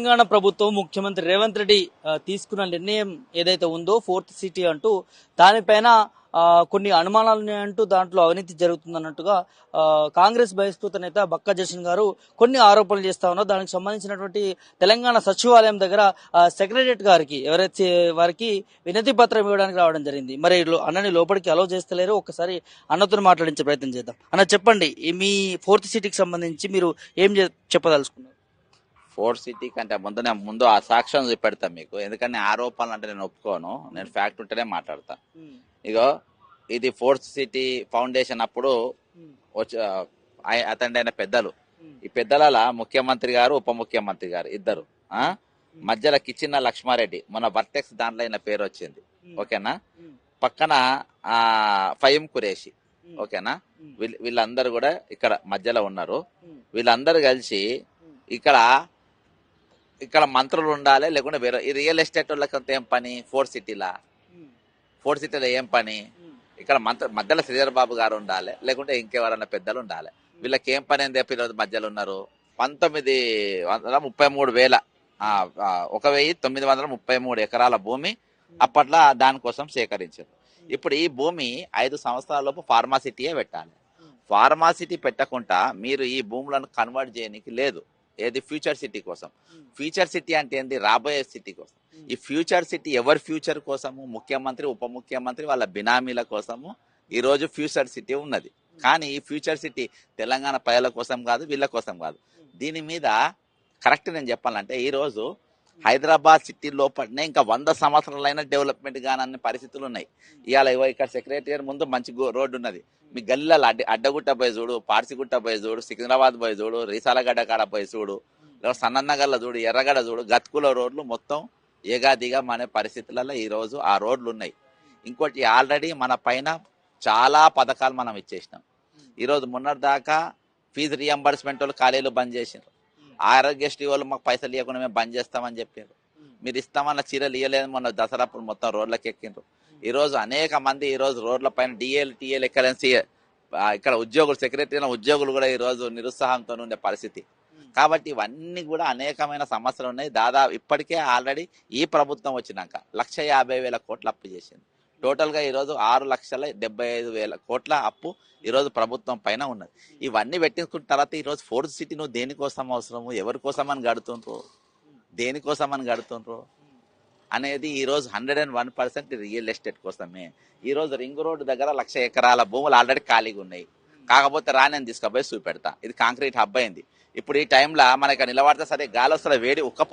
తెలంగాణ ప్రభుత్వం ముఖ్యమంత్రి రేవంత్ రెడ్డి తీసుకున్న నిర్ణయం ఏదైతే ఉందో ఫోర్త్ సిటీ అంటూ దానిపైన కొన్ని అనుమానాలు ఉన్నాయంటూ దాంట్లో అవినీతి జరుగుతుందన్నట్టుగా కాంగ్రెస్ బహిష్కృత నేత బక్క జషన్ గారు కొన్ని ఆరోపణలు చేస్తా ఉన్నారు. దానికి సంబంధించినటువంటి తెలంగాణ సచివాలయం దగ్గర సెక్రటరియట్ గారికి ఎవరైతే వారికి వినతి పత్రం ఇవ్వడానికి రావడం జరిగింది. మరి అన్నని లోపలికి అలో చేస్తలేరు. ఒకసారి అన్నతో మాట్లాడించే ప్రయత్నం చేద్దాం. అన్న చెప్పండి మీ ఫోర్త్ సిటీకి సంబంధించి మీరు ఏం చెప్పదలుచుకున్నారు? ఫోర్త్ సిటీ కంటే ముందు నేను ముందు ఆ సాక్ష్యం చూపెడతా మీకు. ఎందుకంటే ఆరోపణలు అంటే నేను ఒప్పుకోను. నేను ఫ్యాక్ట్ ఉంటేనే మాట్లాడతా. ఇగో ఇది ఫోర్త్ సిటీ ఫౌండేషన్ అప్పుడు అయిన పెద్దలు. ఈ పెద్దల ముఖ్యమంత్రి గారు ఉప ముఖ్యమంత్రి గారు ఇద్దరు. ఆ? మధ్యలో కిచ్చిన లక్ష్మారెడ్డి. మన వర్టెక్స్ దాంట్లో అయిన పేరు వచ్చింది. ఓకేనా? పక్కన ఆ ఫైమ్ కురేషి. ఓకేనా? వీళ్ళ వీళ్ళందరూ కూడా ఇక్కడ మధ్యలో ఉన్నారు. వీళ్ళందరూ కలిసి ఇక్కడ ఇక్కడ మంత్రులు ఉండాలి లేకుంటే వేరే ఈ రియల్ ఎస్టేట్ వాళ్ళకి అంత ఏం పని? ఫోర్త్ సిటీలా ఫోర్త్ సిటీలో ఏం పని? ఇక్కడ మంత్రి మధ్యలో శ్రీధర్ బాబు గారు ఉండాలి లేకుంటే ఇంకెవరన్నా పెద్దలు ఉండాలి. వీళ్ళకి ఏం పని అని చెప్పి మధ్యలో ఉన్నారు? పంతొమ్మిది వందల ముప్పై మూడు వేల ఒక వెయ్యి తొమ్మిది వందల ముప్పై మూడు ఎకరాల భూమి అప్పట్లో దానికోసం సేకరించారు. ఇప్పుడు ఈ భూమి ఐదు సంవత్సరాలలోపు ఫార్మాసిటీయే పెట్టాలి. ఫార్మాసిటీ పెట్టకుండా మీరు ఈ భూములను కన్వర్ట్ చేయడానికి లేదు. ఏది ఫ్యూచర్ సిటీ కోసం? ఫ్యూచర్ సిటీ అంటే ఏంటి రాబోయే సిటీ కోసం. ఈ ఫ్యూచర్ సిటీ ఎవరి ఫ్యూచర్ కోసము? ముఖ్యమంత్రి ఉప ముఖ్యమంత్రి వాళ్ళ బినామీల కోసము ఈ రోజు ఫ్యూచర్ సిటీ ఉన్నది. కానీ ఈ ఫ్యూచర్ సిటీ తెలంగాణ ప్రజల కోసం కాదు వీళ్ళ కోసం కాదు. దీని మీద కరెక్ట్ నేను చెప్పాలంటే ఈ రోజు హైదరాబాద్ సిటీలో లోపలనే ఇంకా వంద సంవత్సరాలైన డెవలప్మెంట్ కానన్ని పరిస్థితులు ఉన్నాయి ఇవాళ ఇగో ఇక్కడ సెక్రటరీ ముందు మంచి గో- రోడ్డు ఉన్నది. మీ గల్లీలలో అడ్డ అడ్డగుట్ట పోయి చూడు పార్సిగుట్ట పోయి చూడు సికింద్రాబాద్ పోయి చూడు రీసాలగడ్డ కాడ పోయి చూడు లేదా సన్నన్నగర్ల చూడు ఎర్రగడ్డ చూడు గత్కుల రోడ్లు మొత్తం ఏగాదిగా మన పరిస్థితులలో ఈరోజు ఆ రోడ్లు ఉన్నాయి ఇంకోటి ఆల్రెడీ మన పైన చాలా పథకాలు మనం ఇచ్చేసినాం. ఈరోజు మొన్నటిదాకా ఫీజు రియంబర్స్మెంట్ వాళ్ళు ఖాళీలు బంద్ చేసినారు ఆరోగ్యశ్రీ వాళ్ళు మాకు పైసలు ఇవ్వకుండా మేము బంద్ చేస్తామని చెప్పారు మీరు ఇస్తామన్న చీరలు ఇవ్వలేదు మొన్న దసరా అప్పుడు మొత్తం రోడ్లకు ఎక్కిండ్రు. ఈ రోజు అనేక మంది ఈ రోజు రోడ్ల పైన డిఎల్ టిఎల్ ఎక్కడెన్సీ ఇక్కడ ఉద్యోగులు సెక్రటరీ ఉద్యోగులు కూడా ఈ రోజు నిరుత్సాహంతో ఉండే పరిస్థితి. కాబట్టి ఇవన్నీ కూడా అనేకమైన సమస్యలు ఉన్నాయి. దాదాపు ఇప్పటికే ఆల్రెడీ ఈ ప్రభుత్వం వచ్చినాక లక్ష యాభై వేల కోట్ల అప్పు చేసింది. టోటల్గా ఆరు లక్షల డెబ్బై ఐదు వేల కోట్ల అప్పు ఈరోజు ప్రభుత్వం పైన ఉన్నది. ఇవన్నీ పెట్టించుకున్న తర్వాత ఈరోజు ఫోర్త్ సిటీ నువ్వు దేనికోసం అవసరము ఎవరి కోసం అని గడుతుండ్రు? దేనికోసం అని గడుతుండ్రు? అనేది ఈరోజు hundred and one percent real estate కోసమే. ఈరోజు రింగ్ రోడ్ దగ్గర లక్ష ఎకరాల భూములు ఆల్రెడీ ఖాళీగా ఉన్నాయి. కాకపోతే రాని తీసుకుపోయి చూపెడతా. ఇది కాంక్రీట్ హబ్ అయింది. ఇప్పుడు ఈ టైంలో మనకి నిలబడితే సరే గాలి వస్తుంది? వేడి ఉక్క